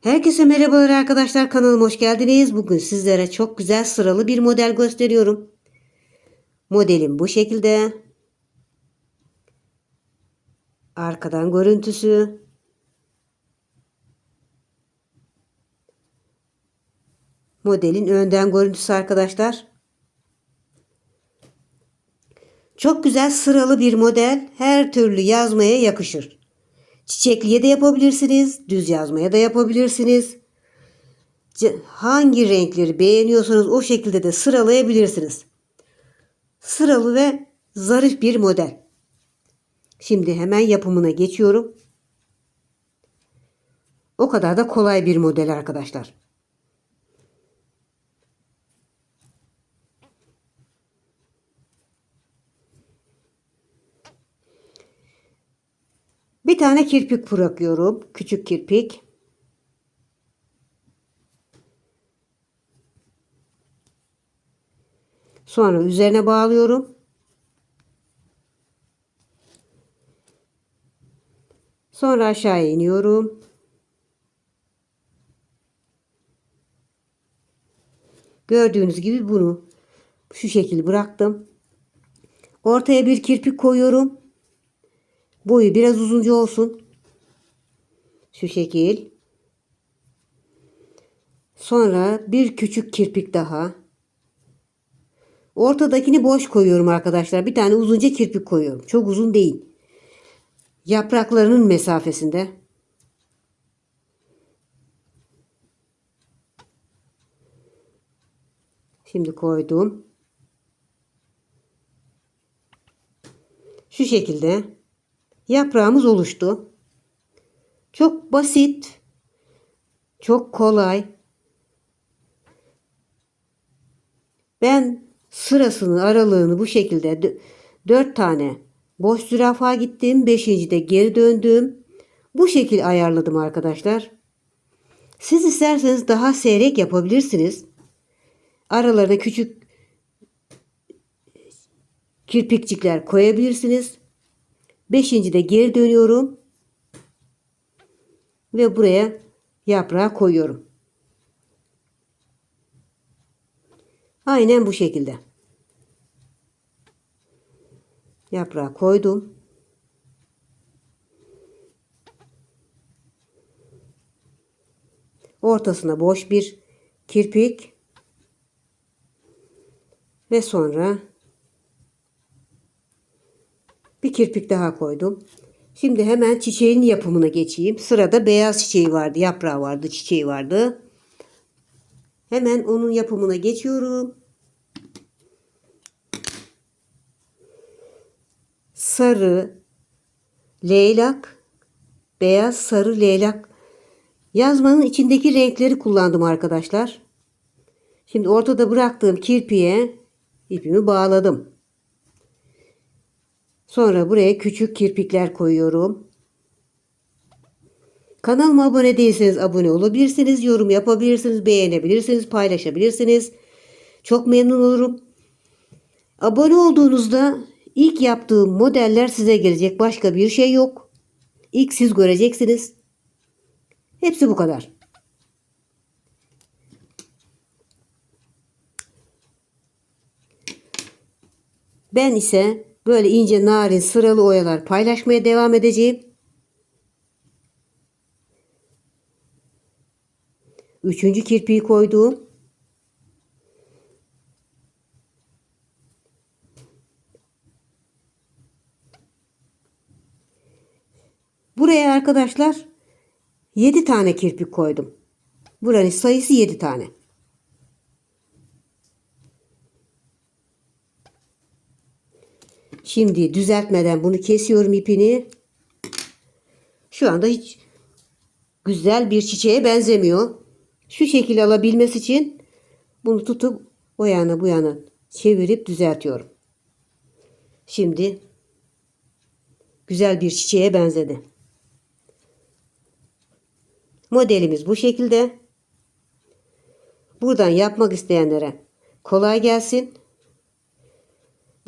Herkese merhabalar arkadaşlar kanalıma hoş geldiniz. Bugün sizlere çok güzel sıralı bir model gösteriyorum. Modelim bu şekilde. Arkadan görüntüsü. Modelin önden görüntüsü arkadaşlar. Çok güzel sıralı bir model. Her türlü yazmaya yakışır. Çiçekliye de yapabilirsiniz. Düz yazmaya da yapabilirsiniz. Hangi renkleri beğeniyorsanız o şekilde de sıralayabilirsiniz. Sıralı ve zarif bir model. Şimdi hemen yapımına geçiyorum. O kadar da kolay bir model arkadaşlar. Bir tane kirpik bırakıyorum. Küçük kirpik. Sonra üzerine bağlıyorum. Sonra aşağıya iniyorum. Gördüğünüz gibi bunu şu şekil bıraktım. Ortaya bir kirpik koyuyorum. Boyu biraz uzunca olsun. Şu şekil. Sonra bir küçük kirpik daha. Ortadakini boş koyuyorum arkadaşlar. Bir tane uzunca kirpik koyuyorum. Çok uzun değil. Yapraklarının mesafesinde. Şimdi koydum. Şu şekilde yaprağımız oluştu. Çok basit, çok kolay. Ben sırasını, aralığını bu şekilde dö- dört tane boş zürafa gittim. Beşinci de geri döndüm. Bu şekil ayarladım arkadaşlar. Siz isterseniz daha seyrek yapabilirsiniz. Aralarına küçük kirpikçikler koyabilirsiniz. Beşinci de geri dönüyorum. Ve buraya yaprağı koyuyorum. Aynen bu şekilde. Yaprağı koydum. Ortasına boş bir kirpik ve sonra bir kirpik daha koydum. Şimdi hemen çiçeğin yapımına geçeyim. Sırada beyaz çiçeği vardı, yaprağı vardı, çiçeği vardı. Hemen onun yapımına geçiyorum. Sarı, leylak, beyaz, sarı, leylak. Yazmanın içindeki renkleri kullandım arkadaşlar. Şimdi ortada bıraktığım kirpiğe ipimi bağladım. Sonra buraya küçük kirpikler koyuyorum. Kanalıma abone değilseniz abone olabilirsiniz, yorum yapabilirsiniz, beğenebilirsiniz, paylaşabilirsiniz. Çok memnun olurum. Abone olduğunuzda ilk yaptığım modeller size gelecek. Başka bir şey yok. İlk siz göreceksiniz. Hepsi bu kadar. Ben ise böyle ince narin sıralı oyalar paylaşmaya devam edeceğim. Üçüncü kirpiği koydum. Buraya arkadaşlar 7 tane kirpik koydum. Buranın sayısı 7 tane. Şimdi düzeltmeden bunu kesiyorum ipini. Şu anda hiç güzel bir çiçeğe benzemiyor. Şu şekil alabilmesi için bunu tutup o yana bu yana çevirip düzeltiyorum. Şimdi güzel bir çiçeğe benzedi. Modelimiz bu şekilde. Buradan yapmak isteyenlere kolay gelsin.